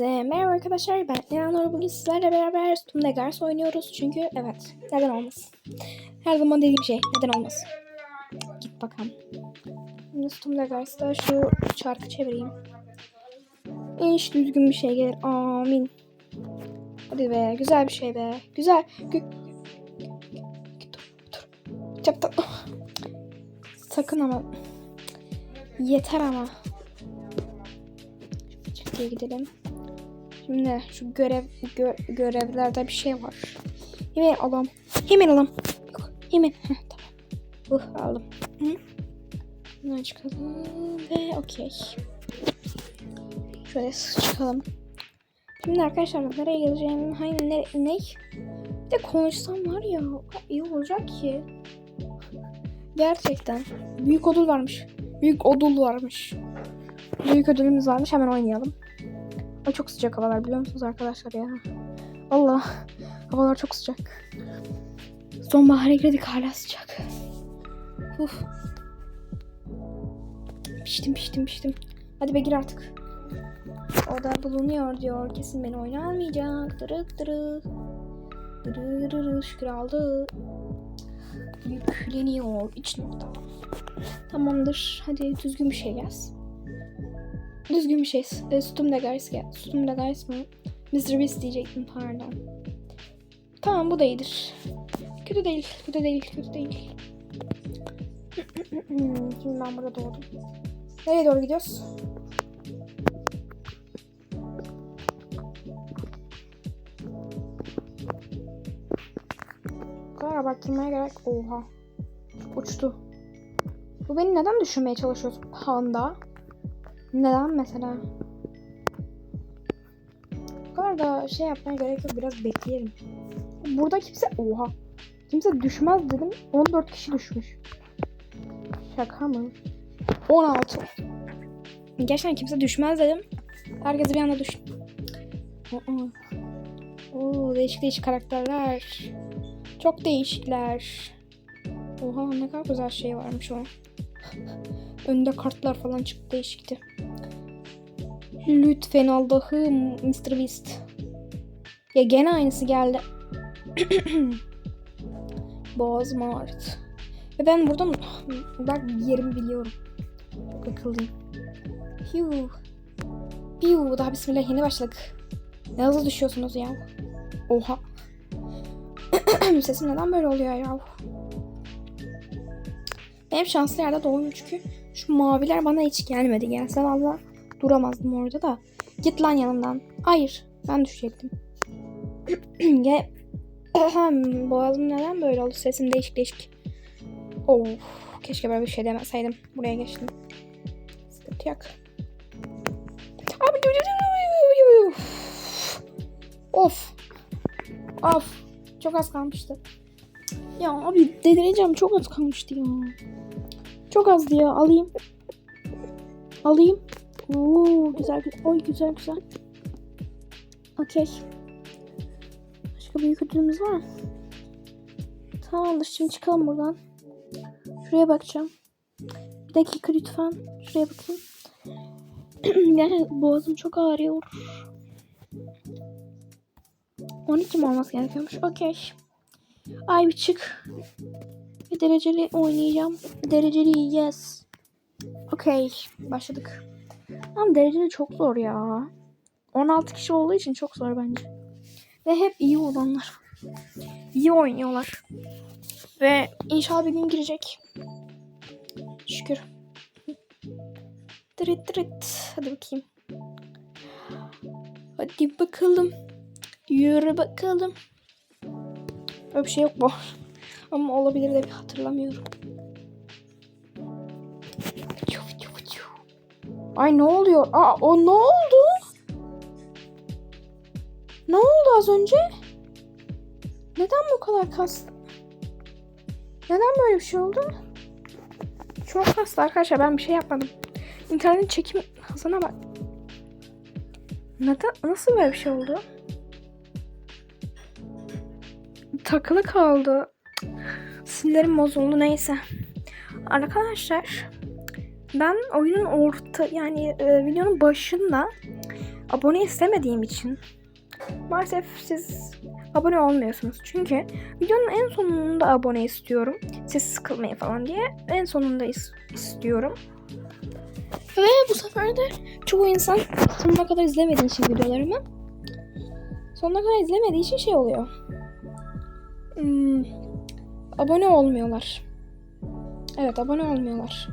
Hepinize merhaba arkadaşlar. Ben İnanur bugün sizlerle beraber Stum Negars oynuyoruz. Çünkü evet neden olmasın? Her zaman dediğim şey neden olmasın? Git bakalım. Şimdi Stum Negars'ta şu çarkı çevireyim. İnş düzgün bir şey gelir. Amin. Hadi be güzel bir şey be. Güzel. Gü dur dur Yaptım. sakın ama. Yeter ama. Çiftliğe gidelim. Şimdi şu görev gö- görevlerde bir şey var. Hemen alalım. Hemen alalım. Hemen. Heh, tamam. Uh aldım. Hı? Çıkalım ve okey. Şöyle çıkalım. Şimdi arkadaşlar nereye geleceğim? Hani ne? ne? Bir de konuşsam var ya iyi olacak ki. Gerçekten. Büyük odul varmış. Büyük odul varmış. Büyük ödülümüz varmış. Hemen oynayalım. Ay çok sıcak havalar biliyor musunuz arkadaşlar ya? Allah. Havalar çok sıcak. Sonbahara girdik hala sıcak. Uf. Piştim piştim piştim. Hadi be gir artık. O da bulunuyor diyor. Kesin beni oynanmayacak. Dırık dırık. Dırırırı şükür aldı. Yükleniyor. İç nokta. Tamamdır. Hadi düzgün bir şey gelsin. Düzgün bir şey. E, Stum Guys gel. Stum Guys mı? Mr. Beast diyecektim pardon. Tamam bu da iyidir. Kötü değil, kötü değil, kötü değil. Şimdi ben burada doğdum. Nereye doğru gidiyoruz? Kadar abartılmaya gerek. Oha. Uçtu. Bu beni neden düşünmeye çalışıyorsun panda? Neden mesela? Bu kadar da şey yapmaya gerek yok. Biraz bekleyelim. Burada kimse... Oha. Kimse düşmez dedim. 14 kişi düşmüş. Şaka mı? 16. Gerçekten kimse düşmez dedim. Herkes bir anda. Aa. Oo, değişik değişik karakterler. Çok değişikler. Oha ne kadar güzel şey varmış o. Önünde kartlar falan çıktı değişikti. Lütfen Allah'ım Mr. Beast. Ya gene aynısı geldi. Boğaz Mart. Ve ben buradan bak yerimi biliyorum. Çok akıllıyım. Hiu. Hiu. Daha bismillah yeni başladık. Ne hızlı düşüyorsunuz ya. Oha. Sesim neden böyle oluyor ya? Benim şanslı yerde doğdum çünkü şu maviler bana hiç gelmedi. Gelse valla duramazdım orada da. Git lan yanımdan. Hayır. Ben düşecektim. Ge Boğazım neden böyle oldu? Sesim değişik değişik. Of. Keşke böyle bir şey demeseydim. Buraya geçtim. Sıkıntı yok. Abi Of. Of. Çok az kalmıştı. Ya abi delireceğim. Çok az kalmıştı ya. Çok azdı ya. Alayım. Alayım. Oo güzel güzel. Oy güzel güzel. Okey. Başka büyük ödülümüz var mı? Tamamdır. Şimdi çıkalım buradan. Şuraya bakacağım. Bir dakika lütfen. Şuraya bakayım. yani boğazım çok ağrıyor. 12 mi olması gerekiyormuş? Okey. Ay bir çık. Dereceli oynayacağım. Dereceli yes. Okey. Başladık. Ama dereceli çok zor ya. 16 kişi olduğu için çok zor bence. Ve hep iyi olanlar. İyi oynuyorlar. Ve inşallah bir gün girecek. Şükür. Dırıt dırıt. Hadi bakayım. Hadi bakalım. Yürü bakalım. Öyle bir şey yok bu. Ama olabilir de bir hatırlamıyorum. Ay ne oluyor? Aa o ne oldu? Ne oldu az önce? Neden bu kadar kastı? Neden böyle bir şey oldu? Çok kastı arkadaşlar ben bir şey yapmadım. İnternet çekim hızına bak. Neden? Nasıl böyle bir şey oldu? takılı kaldı. Sinirim bozuldu neyse. Arkadaşlar ben oyunun orta yani e, videonun başında abone istemediğim için maalesef siz abone olmuyorsunuz. Çünkü videonun en sonunda abone istiyorum. Siz sıkılmayın falan diye en sonunda is- istiyorum. Ve bu sefer de çoğu insan sonuna kadar izlemediği için videolarımı sonuna kadar izlemediği için şey oluyor. Hmm, abone olmuyorlar. Evet abone olmuyorlar.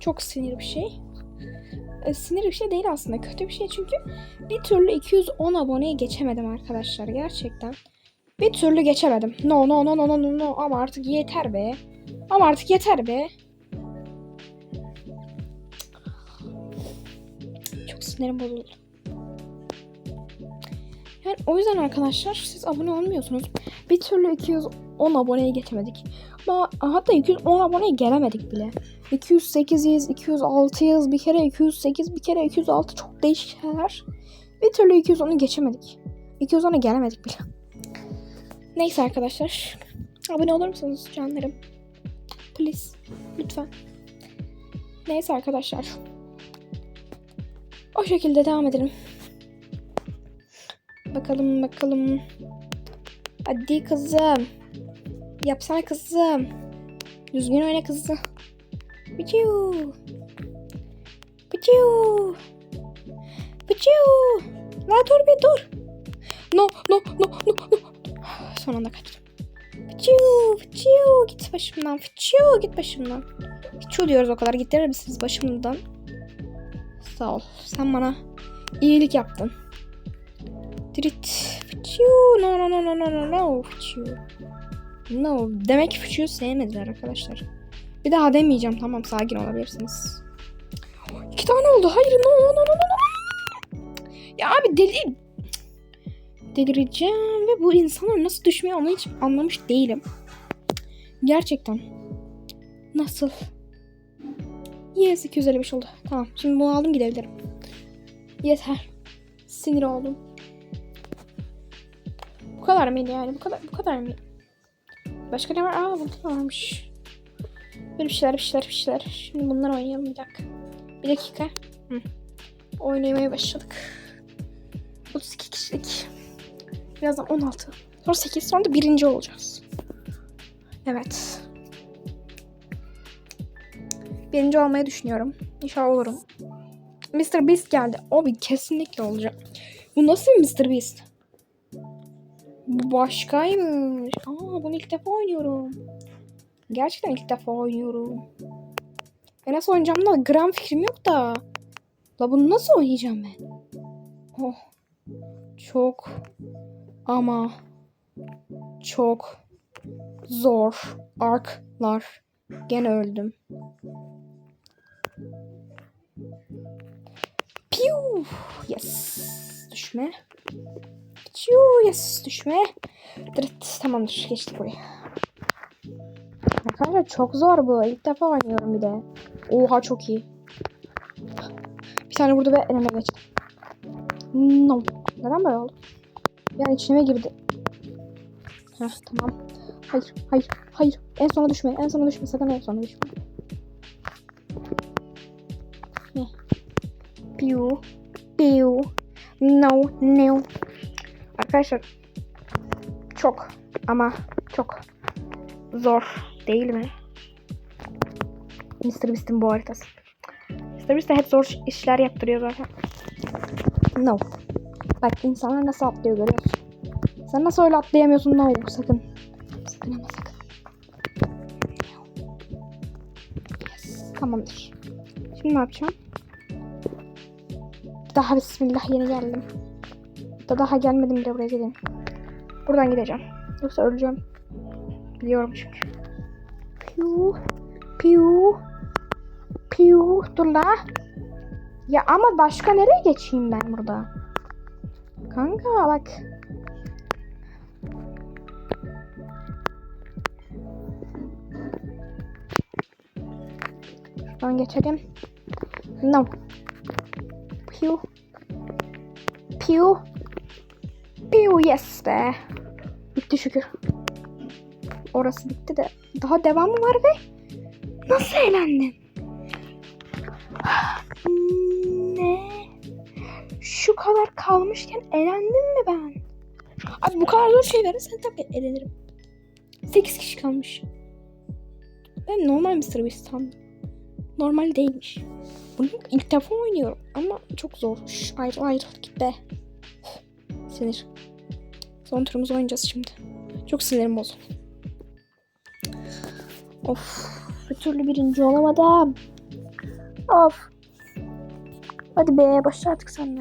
Çok sinir bir şey. E, sinir bir şey değil aslında. Kötü bir şey çünkü bir türlü 210 aboneye geçemedim arkadaşlar gerçekten. Bir türlü geçemedim. No no no no no no no ama artık yeter be. Ama artık yeter be. Çok sinirim bozuldu. Yani o yüzden arkadaşlar siz abone olmuyorsunuz. Bir türlü 210 aboneye geçemedik. Ama hatta 210 aboneye gelemedik bile. 208'iz, 206'yız, bir kere 208, bir kere 206 çok değişik şeyler. Bir türlü 210'u geçemedik. 210'a gelemedik bile. Neyse arkadaşlar. Abone olur musunuz canlarım? Please. Lütfen. Neyse arkadaşlar. O şekilde devam edelim. Bakalım bakalım. Hadi kızım. Yapsana kızım. Düzgün oyna kızım. Pichu. Pichu. Pichu. La dur bir dur. No no no no no. Son anda kaçtım. Pichu. Pichu. Git başımdan. Pichu. Git başımdan. Pichu diyoruz o kadar. Gittirir misiniz başımdan? Sağ ol. Sen bana iyilik yaptın. Dirit. Pichu. No no no no no no no. No. Demek ki Pichu'yu sevmediler arkadaşlar. Bir daha demeyeceğim. Tamam sakin olabilirsiniz. İki tane oldu. Hayır no no no no. Ya abi deli... Delireceğim ve bu insanlar nasıl düşmüyor onu hiç anlamış değilim. Gerçekten. Nasıl? Yes 255 oldu. Tamam şimdi bunu aldım gidebilirim. Yeter. Sinir oldum. Bu kadar mıydı yani? Bu kadar bu kadar mı? Başka ne var? Aa burada da varmış. Böyle bir şeyler bir şeyler bir şeyler. Şimdi bunlar oynayalım bir dakika. Bir dakika. Hı. Oynamaya başladık. 32 kişilik. Birazdan 16. Sonra 8 sonra da birinci olacağız. Evet. Birinci olmayı düşünüyorum. İnşallah olurum. Mr. Beast geldi. Abi kesinlikle olacak. Bu nasıl bir Mr. Beast? Bu başkaymış. Aa bunu ilk defa oynuyorum. Gerçekten ilk defa oynuyorum. E nasıl oynayacağım da gram fikrim yok da. La bunu nasıl oynayacağım ben? Oh. Çok ama çok zor arklar. Gene öldüm. Piu. Yes. Düşme. Piu. Yes. Düşme. Dırıt. Tamamdır. Geçtik buraya. Arkadaşlar çok zor bu. İlk defa oynuyorum bir de. Oha çok iyi. Bir tane burada ve elime geçtim. No. Neden böyle oldu? Yani içime girdi. Heh tamam. Hayır, hayır, hayır. En sona düşme, en sona düşme. Sakın en sona düşme. Piu, piu. No, no. Arkadaşlar çok ama çok zor değil mi? Mr. Beast'in bu haritası. Mr. Beast de hep zor işler yaptırıyor zaten. No. Bak insanlar nasıl atlıyor görüyorsun. Sen nasıl öyle atlayamıyorsun? No sakın. Sakın ama sakın. Yes, tamamdır. Şimdi ne yapacağım? Daha bismillah yeni geldim. Da daha gelmedim bile buraya gideyim. Buradan gideceğim. Yoksa öleceğim. Biliyorum çünkü. Piu. Piu. Piu. Dur la. Ya ama başka nereye geçeyim ben burada? Kanka bak. Şuradan geçelim. No. Piu. Piu. Piu yes be. Bitti şükür. Orası bitti de. Daha devamı var ve nasıl eğlendin? ne? Şu kadar kalmışken elendim mi ben? Abi bu kadar zor şey verirsen tabii elenirim. 8 kişi kalmış. Ben normal Mr. Beast sandım. Normal değilmiş. Bunu ilk defa oynuyorum ama çok zor. Şş, ayrıl ayrıl git be. Sinir. Son turumuzu oynayacağız şimdi. Çok sinirim bozuldu. Of. Bir türlü birinci olamadım. Of. Hadi be başla artık sen de.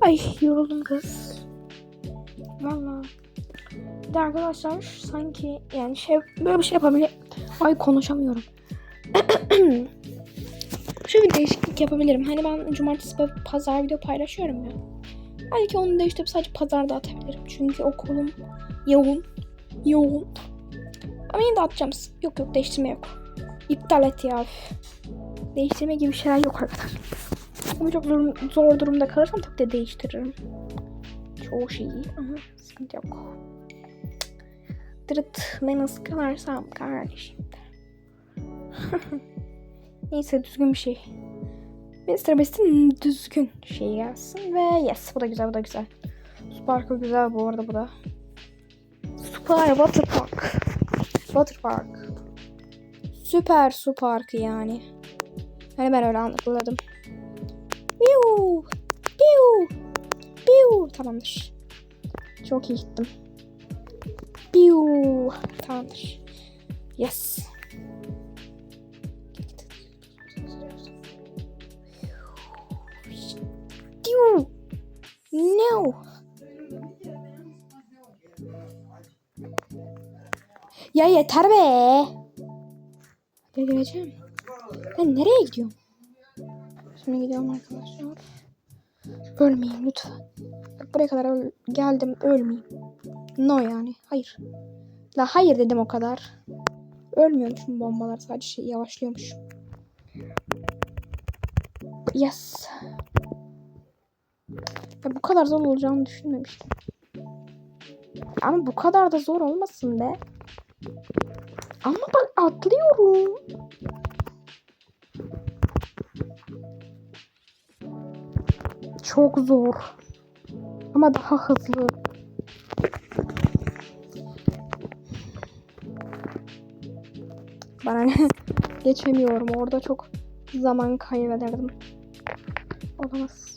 Ay yoruldum kız. Valla. Bir de arkadaşlar sanki yani şey böyle bir şey yapabilir. Ay konuşamıyorum. Şöyle bir değişiklik yapabilirim. Hani ben cumartesi ve pazar video paylaşıyorum ya. Belki onu değiştirip sadece pazarda atabilirim. Çünkü okulum yoğun. Yoğun. Ama yine de atacağım. Yok yok değiştirme yok. İptal et ya. Değiştirme gibi şeyler yok arkadaşlar. Ama çok zor, zor durumda kalırsam tabii de değiştiririm. Çoğu şeyi ama sıkıntı yok. Dırıt ben ıskalarsam kardeşim. Neyse düzgün bir şey. Mr. Beast'in düzgün şey gelsin ve yes bu da güzel bu da güzel. Sparkle güzel bu arada bu da. Super Water Park. Water Park. Süper su parkı yani. Hani ben öyle anladım. Piu! Piu! Piu! Tamamdır. Çok iyi gittim. Piu! Tamamdır. Yes. No! Ya yeter be! Delireceğim. Ben nereye gidiyorum? Şimdi gidiyorum arkadaşlar. Ölmeyeyim lütfen. Buraya kadar öl- geldim ölmeyeyim. No yani. Hayır. La hayır dedim o kadar. Ölmüyormuşum bombalar sadece şey yavaşlıyormuş. Yes. Ya bu kadar zor olacağını düşünmemiştim. Ama bu kadar da zor olmasın be. Ama bak atlıyorum. Çok zor. Ama daha hızlı. Ben geçemiyorum. Orada çok zaman kaybederdim. Olamaz.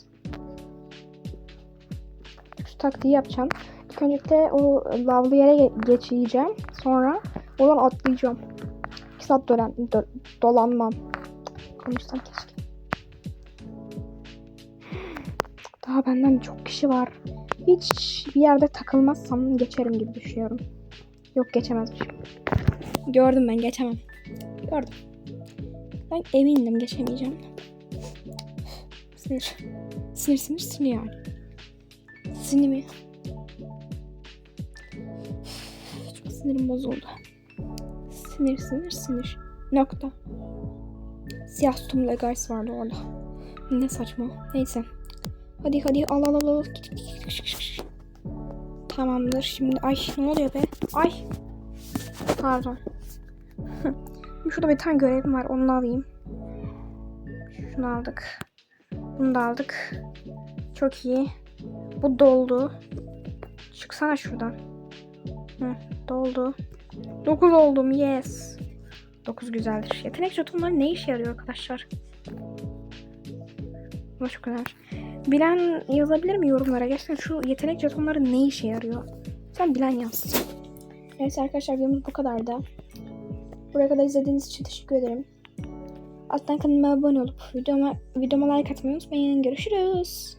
Taktiği yapacağım. İlk öncelikle o lavlı yere ge- geçeceğim. Sonra oradan atlayacağım. 2 saat dolan, do- dolanmam. Konuşsam keşke. Daha benden çok kişi var. Hiç bir yerde takılmazsam geçerim gibi düşünüyorum. Yok geçemezmişim. Gördüm ben geçemem. Gördüm. Ben emindim geçemeyeceğim. Sinir. Sinir sinir sinir yani. Sinir mi? Çok sinirim bozuldu. Sinir sinir sinir. Nokta. Siyah sütunlu guys vardı orada. Ne saçma. Neyse. Hadi hadi al al al al. Tamamdır. Şimdi ay ne oluyor be? Ay. Pardon. Şurada bir tane görevim var. Onu alayım. Şunu aldık. Bunu da aldık. Çok iyi. Bu doldu. Çıksana şuradan. Hı, doldu. 9 oldum. Yes. 9 güzeldir. Yetenek jetonları ne işe yarıyor arkadaşlar? Bu çok önemli. Bilen yazabilir mi yorumlara? Gerçekten şu yetenek jetonları ne işe yarıyor? Sen bilen yaz. Neyse arkadaşlar videomuz bu kadar da. Buraya kadar izlediğiniz için teşekkür ederim. Alttan kanalıma abone olup videoma, videoma like atmayı unutmayın. Görüşürüz.